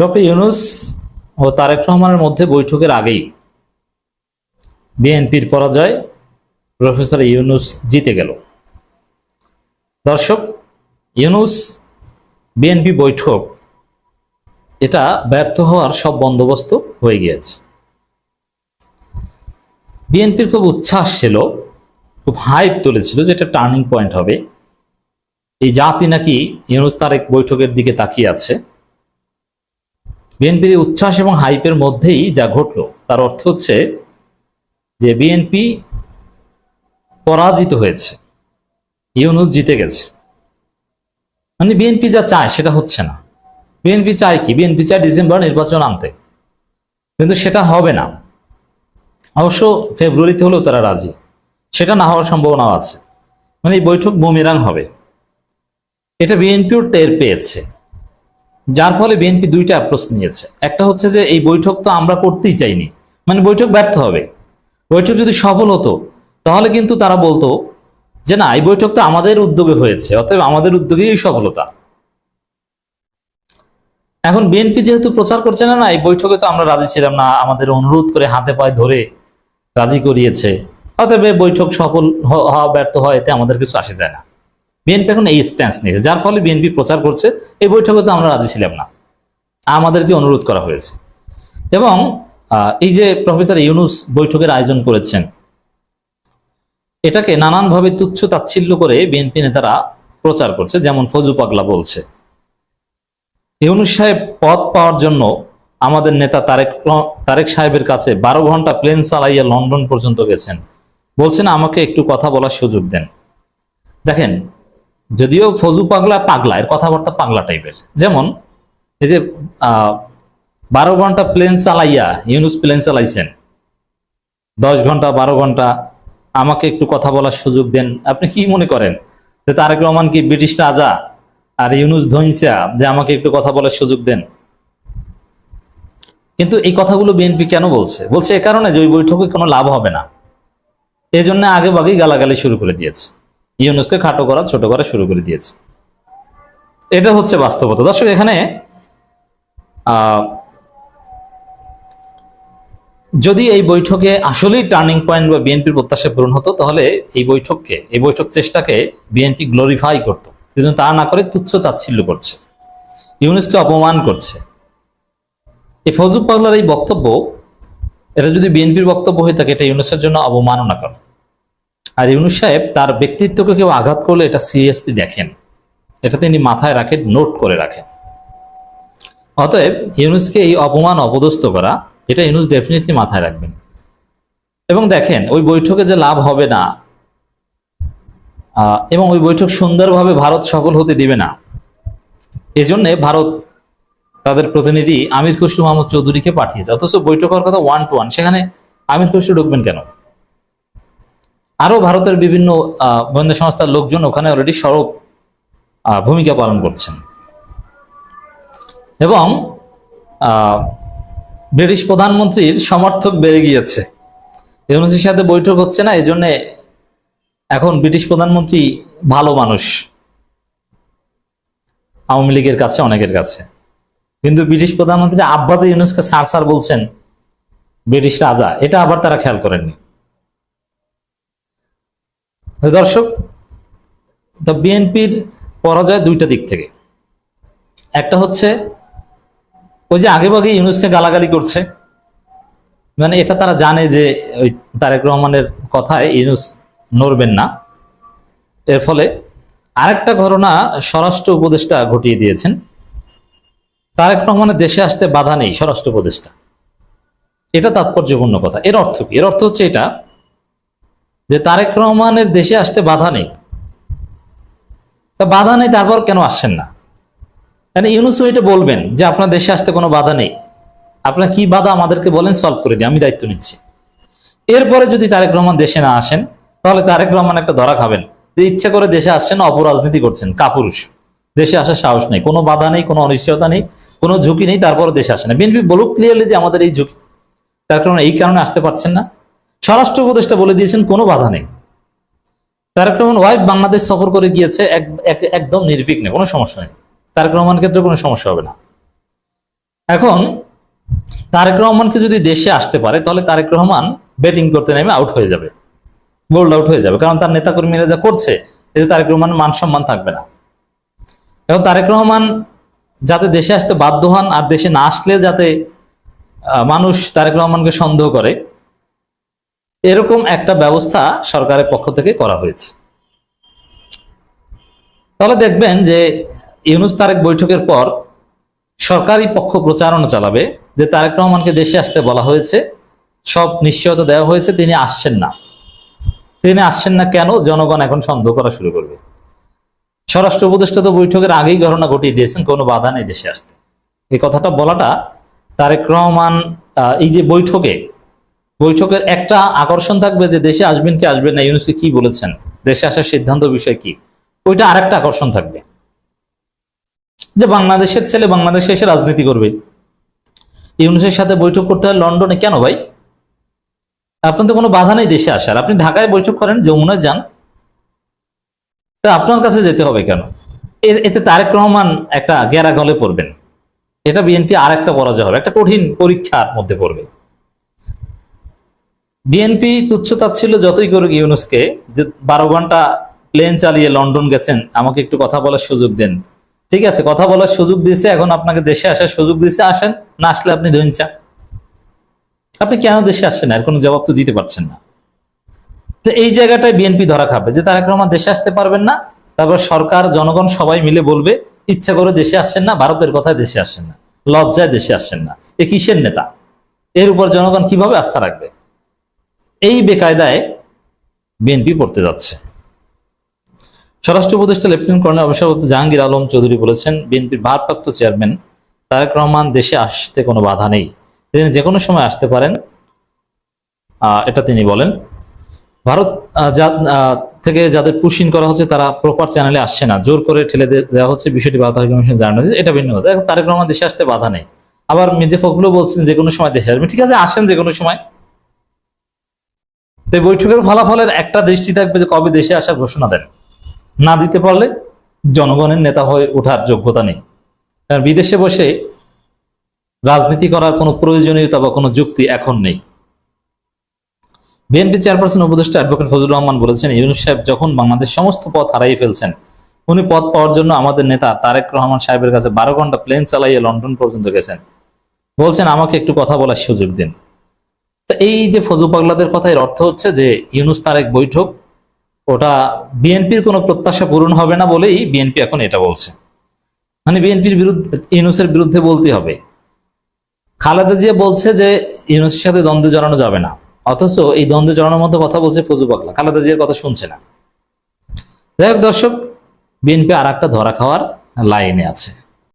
Doctor Yunus ও তারেক রহমানের মধ্যে বৈঠকের আগেই বিএনপির পরাজয় প্রফেসর ইউনুস জিতে গেল। দর্শক, ইউনুস বিএনপি বৈঠক, এটা ব্যর্থ হওয়ার সব বন্দোবস্ত হয়ে গিয়েছে। বিএনপির খুব উচ্ছ্বাস ছিল, খুব হাইপ তুলেছিল যে এটা টার্নিং পয়েন্ট হবে। এই জাতি নাকি ইউনুস তারেক বৈঠকের দিকে তাকিয়ে আছে। বিএনপির উচ্ছ্বাস এবং হাইপের মধ্যেই যা ঘটলো, তার অর্থ হচ্ছে যে বিএনপি পরাজিত হয়েছে, ইউনুস জিতে গেছে। মানে বিএনপি যা চায় সেটা হচ্ছে না। বিএনপি চায় কি? বিএনপি চায় ডিসেম্বর নির্বাচন আনতে। কিন্তু সেটা হবে না। অবশ্য ফেব্রুয়ারিতে হলেও তারা রাজি। সেটা না হওয়ার সম্ভাবনাও আছে। মানে এই বৈঠক বুমিরাং হবে। এটা বিএনপিও টের পেয়েছে। যার ফলে বিএনপি দুইটা অ্যাপ্রোচ নিয়েছে। একটা হচ্ছে যে, এই বৈঠক তো আমরা করতেই চাইনি। মানে বৈঠক ব্যর্থ হবে। বৈঠক যদি সফল হতো, তাহলে কিন্তু তারা বলতো যে, না, এই বৈঠক তো আমাদের উদ্যোগে হয়েছে, অতএব আমাদের উদ্যোগেই এই সফলতা। এখন বিএনপি যেহেতু প্রচার করছে না না, এই বৈঠকে তো আমরা রাজি ছিলাম না। আমাদের অনুরোধ করে হাতে পায়ে ধরে রাজি করিয়েছে। অতএব বৈঠক সফল হওয়া ব্যর্থ হয় এতে আমাদের কিছু আসে যায় না। বিএনপি এখন এই স্ট্যান্স নিয়েছে, যার ফলে বিএনপি প্রচার করছে। এই বৈঠকে তো আমরা রাজি ছিলাম না। আমাদেরকে অনুরোধ করা হয়েছে। এবং এই যে প্রফেসর ইউনুস বৈঠকের আয়োজন করেছেন, এটাকে নানানভাবে তুচ্ছ তাচ্ছিল্য করে বিএনপি নেতারা প্রচার করছে, যেমন ফজু পাগলা বলছে। ইউনুস সাহেব পদ পাওয়ার জন্য আমাদের নেতা তারেক তারেক সাহেবের কাছে বারো ঘণ্টা প্লেন চালাইয়া লন্ডন পর্যন্ত গেছেন। বলছেন, আমাকে একটু কথা বলার সুযোগ দেন। দেখেন যদিও ফজু পাগলা পাগলা, এর কথাবার্তা পাগলা টাইপের যেমন, এই যে বারো ঘণ্টা প্লেন চালাইয়া, ইউনুস প্লেন চালাইছেন। দশ ঘণ্টা, বারো ঘণ্টা, আমাকে একটু কথা বলার সুযোগ দেন। আপনি কি মনে করেন যে তারেক রহমান কি ব্রিটিশ রাজা আর ইউনুস ধৈঞ্চা যে আমাকে একটু কথা বলার সুযোগ দেন? কিন্তু এই কথাগুলো বিএনপি কেন বলছে? বলছে এ কারণে যে ওই বৈঠকে কোনো লাভ হবে না। এই জন্য আগে বাগেই গালাগালি শুরু করে দিয়েছে। ইউনুসকে খাটো করা, ছোট করা শুরু করে দিয়েছে। এটা হচ্ছে বাস্তবতা। দর্শক, এখানে যদি এই বৈঠকে আসলেই টার্নিং পয়েন্ট বা বিএনপির প্রত্যাশা পূরণ হতো, তাহলে এই বৈঠককে, এই বৈঠক চেষ্টাকে বিএনপি গ্লোরিফাই করতো। কিন্তু তা না করে তুচ্ছ তাচ্ছিল্য করছে। ইউনুসকে অপমান করছে। এই ফজু পাগলার এই বক্তব্য, এটা যদি বিএনপির বক্তব্য হয়ে থাকে, এটা ইউনুসের জন্য অবমাননা কর আর ইউনুস সাহেব তার ব্যক্তিত্বকে কেউ আঘাত করলে এটা সিরিয়াসলি দেখেন। এটা তিনি মাথায় রাখেন নোট করে রাখেন। অতএব ইউনুসকে এই অপমান অপদস্থ করা, এটা ইউনুস ডেফিনেটলি মাথায় রাখবেন। এবং দেখেন, ওই বৈঠকে যে লাভ হবে না এবং ওই বৈঠক সুন্দরভাবে ভারত সফল হতে দিবে না, এজন্য ভারত তাদের প্রতিনিধি আমির খসরু মাহমুদ চৌধুরীকে পাঠিয়েছে। অথচ বৈঠক হওয়ার কথা ওয়ান টু ওয়ান সেখানে আমির খসরু ঢুকবেন কেন? আরও ভারতের বিভিন্ন গোয়েন্দা সংস্থার লোকজন ওখানে অলরেডি সরব ভূমিকা পালন করছেন। এবং ব্রিটিশ প্রধানমন্ত্রীর সমর্থক বেড়ে গিয়েছে। ইউনুসের সাথে বৈঠক হচ্ছে না, এই জন্যে এখন ব্রিটিশ প্রধানমন্ত্রী ভালো মানুষ। আওয়ামী লীগের কাছে, অনেকের কাছে। কিন্তু ব্রিটিশ প্রধানমন্ত্রী আব্বাসে ইউনুসকে সার সার বলছেন, ব্রিটিশ রাজা, এটা আবার তারা খেয়াল করেননি। দর্শক তো বিএনপির পরাজয় দুইটা দিক থেকে। একটা হচ্ছে, ওই যে আগে ভাগে ইউনুসকে গালাগালি করছে মানে এটা তারা জানে যে ওই তারেক রহমানের কথায় ইউনুস নড়বেন না। এর ফলে আরেকটা ঘটনা স্বরাষ্ট্র উপদেষ্টা ঘটিয়ে দিয়েছেন। তারেক রহমানের দেশে আসতে বাধা নেই স্বরাষ্ট্র উপদেষ্টা। এটা তাৎপর্যপূর্ণ কথা। এর অর্থ কি? এর অর্থ হচ্ছে এটা যে তারেক রহমানের দেশে আসতে বাধা নেই। তা বাধা নেই, তারপর কেন আসছেন না? মানে ইউনুসও এটা বলবেন যে আপনার দেশে আসতে কোনো বাধা নেই। আপনার কি বাধা আমাদেরকে বলেন? সলভ করে দিই, আমি দায়িত্ব নিচ্ছি। এরপরে যদি তারেক রহমান দেশে না আসেন, তাহলে তারেক রহমান একটা ধরা খাবেন যে ইচ্ছে করে দেশে আসছেন, অপরাজনীতি করছেন, কাপুরুষ। দেশে আসার সাহস নেই, কোনো বাধা নেই, কোনো অনিশ্চয়তা নেই, কোনো ঝুঁকি নেই তারপরে দেশে আসে না। বিএনপি বলুক ক্লিয়ারলি যে আমাদের এই ঝুঁকি। তার কারণে এই কারণে আসতে পারছেন না। স্বরাষ্ট্র উপদেষ্টা বলে দিয়েছেন, কোনো বাধা নেই। তারেক রহমান ওয়াইফ বাংলাদেশ সফর করে গিয়েছে, এক- এক- একদম নির্বিঘ্নে, কোনো সমস্যা নেই। তারেক রহমান ক্ষেত্রে কোনো সমস্যা হবে না। এখন, তারেক রহমানকে যদি দেশে আসতে পারে, তাহলে তারেক রহমান ব্যাটিং করতে নেমে আউট হয়ে যাবে। বোল্ড আউট হয়ে যাবে, কারণ তার নেতাকর্মীরা যা করছে, এতে তারেক রহমান মান সম্মান থাকবে না। এবং তারেক রহমান যাতে দেশে আসতে বাধ্য হন, আর দেশে না আসলে যাতে মানুষ তারেক রহমানকে সন্দেহ করে এরকম একটা ব্যবস্থা সরকারের পক্ষ থেকে করা হয়েছে। তাহলে দেখবেন যে ইউনুস তারেক বৈঠকের পর সরকারি পক্ষ প্রচারণা চালাবে যে তারেক রহমানকে দেশে আসতে বলা হয়েছে, সব নিশ্চয়তা দেওয়া হয়েছে, তিনি আসছেন না। তিনি আসছেন না কেন? জনগণ এখন সন্দেহ করা শুরু করবে। স্বরাষ্ট্র উপদেষ্টা তো বৈঠকের আগেই ঘটনা ঘটিয়ে দিয়েছেন, কোনো বাধা নেই দেশে আসতে। এই কথাটা বলাটা তারেক রহমান এই যে বৈঠকে বৈঠকের একটা আকর্ষণ থাকবে যে দেশে আসবেন কি আসবেন না, ইউনুসকে কি বলেছেন? দেশে আসার সিদ্ধান্ত বিষয় কি? ওইটা আরেকটা আকর্ষণ থাকবে। যে বাংলাদেশের ছেলে বাংলাদেশে এসে রাজনীতি করবে। ইউনুসের সাথে বৈঠক করতে হয় লন্ডনে। কেন ভাই? আপনার তো কোনো বাধা নেই দেশে আসার। আপনি ঢাকায় বৈঠক করেন, যমুনায় যান। তা আপনার কাছে যেতে হবে কেন? এতে তারেক রহমান একটা গেরা গলে পড়বেন। এটা বিএনপি আর একটা পরাজয় হবে। একটা কঠিন পরীক্ষার মধ্যে পড়বে। বিএনপি তুচ্ছতাচ্ছিল যতই করুক ইউনুসকে, যে বারো ঘণ্টা প্লেন চালিয়ে লন্ডন গেছেন, আমাকে একটু কথা বলার সুযোগ দেন। ঠিক আছে, কথা বলার সুযোগ দিয়েছে, এখন আপনাকে দেশে আসার সুযোগ দিয়েছে, আসেন, না আসলে আপনি ধৈনচা আপনি কেন দেশে আসছেন এর কোনো জবাব তো দিতে পারছেন না। তো এই জায়গাটায় বিএনপি ধরা খাবে, যে তারেক রহমান দেশে আসতে পারবেন না, তারপর সরকার, জনগণ সবাই মিলে বলবে, ইচ্ছা করে দেশে আসছেন না, ভারতের কথায় দেশে আসছেন না, লজ্জায় দেশে আসছেন না। এ কিসের নেতা? এর উপর জনগণ কীভাবে আস্থা রাখবে? এই বেকায়দায় বিএনপি পড়তে যাচ্ছে। স্বরাষ্ট্র উপদেষ্টা লেফটেন্যান্ট কর্নেল অবসরপ্রাপ্ত জাহাঙ্গীর আলম চৌধুরী বলেছেন, বিএনপির ভারপ্রাপ্ত চেয়ারম্যান তারেক রহমান দেশে আসতে কোনো বাধা নেই। তিনি যে কোনো সময় আসতে পারেন এটা তিনি বলেন। ভারত থেকে যাদের পুশিন করা হচ্ছে, তারা প্রপার চ্যানেলে আসছে না। জোর করে ঠেলে দেওয়া হচ্ছে, বিষয়টি বাধা কমিশন জানানো হয়েছে, এটা ভিন্ন কথা। তারেক রহমান দেশে আসতে বাধা নেই। আবার মির্জা ফখরুলও বলছেন, যে কোনো সময় দেশে আসবেন ঠিক আছে, আসেন যে কোনো সময়। তো এই বৈঠকের ফলাফলের একটা দৃষ্টি থাকবে যে কবে দেশে আসার ঘোষণা দেন। না দিতে পারলে জনগণের নেতা হয়ে ওঠার যোগ্যতা নেই। কারণ বিদেশে বসে রাজনীতি করার কোনো প্রয়োজনীয়তা বা কোনো যুক্তি এখন নেই। বিএনপি চেয়ারপারসন উপদেষ্টা অ্যাডভোকেট ফজলুর রহমান বলেছেন, ইউনুস সাহেব যখন বাংলাদেশ সমস্ত পথ হারাই ফেলছেন, উনি পথ পাওয়ার জন্য আমাদের নেতা তারেক রহমান সাহেবের কাছে বারো ঘণ্টা প্লেন চালাইয়ে লন্ডন পর্যন্ত গেছেন। বলছেন, আমাকে একটু কথা বলার সুযোগ দিন। এই যে ফজু পাগলাদের কথা, এর অর্থ হচ্ছে যে ইউনুস তারেক বৈঠক, ওটা বিএনপির কোনো প্রত্যাশা পূরণ হবে না বলেই বিএনপি এখন এটা বলছে। মানে বিএনপির বিরুদ্ধে, ইউনুসের বিরুদ্ধে বলতে হবে। খালেদা জিয়া বলছে যে ইউনুসের সাথে দ্বন্দ্বে জড়ানো যাবে না। অথচ এই দ্বন্দ্বে জড়ানোর মতো কথা বলছে ফজু পাগলা খালেদা জিয়ার কথা শুনছে না। যাই হোক দর্শক, বিএনপি আর একটা ধরা খাওয়ার লাইনে আছে।